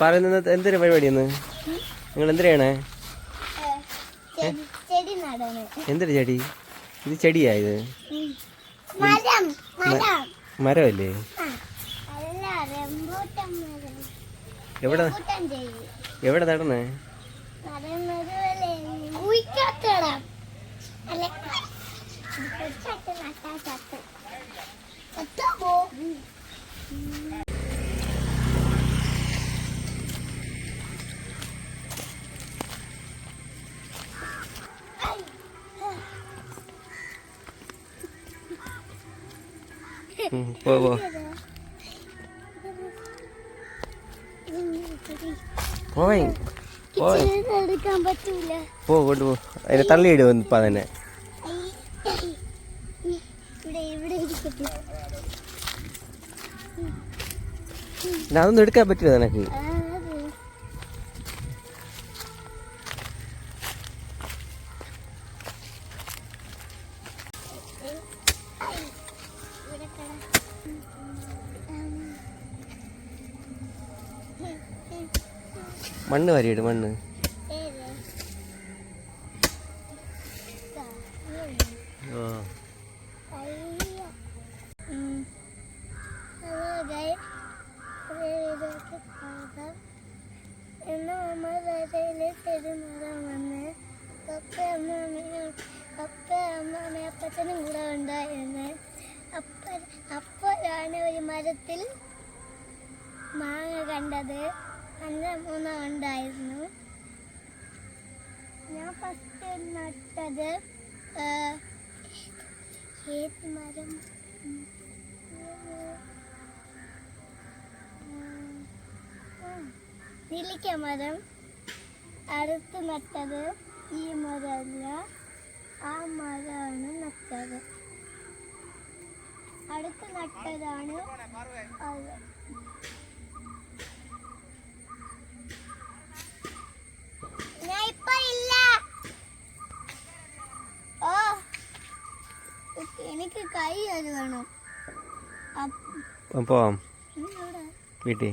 പറയുന്നത് എന്തൊരു പരിപാടിയെന്ന് നിങ്ങൾ എന്തിനാണ്? എന്തൊരു ചെടി? ഇത് ചെടിയാ ഇത്? മരം മരം. മരമല്ലേ? എവിടെ? എവിടെ നടണേ നടന്നത് പോ പോ പോയി പോയി പോ കൊണ്ടുപോ അതിനെ തള്ളിയിടും ഇപ്പം തന്നെ അതൊന്നും എടുക്കാൻ പറ്റില്ല നിനക്ക്. മണ്ണ് വരിയിട് മണ്ണ്. ആ. ചെടിമരം വന്ന് പപ്പ അമ്മമ്മയും പപ്പ അമ്മമ്മയും അപ്പച്ചനും കൂടെ ഉണ്ടായിരുന്നു അപ്പ അപ്പോഴാണ് ഒരു മരത്തിൽ മാങ്ങ കണ്ടത് അന്ന് മൂന്ന് ഉണ്ടായിരുന്നു ഞാൻ ഫസ്റ്റ് നട്ടത് ഏത് മരം. നെല്ലിക്ക മരം അടുത്ത് നട്ടത് ഈ മരമല്ല ആ മരമാണ് നട്ടത്. അടുത്ത് നട്ടതാണ് അത്. ഞാൻ ഇപ്പൊ ഇല്ല. ഓ എനിക്ക് കൈ അത് വേണം അപ്പം വീട്ടിൽ.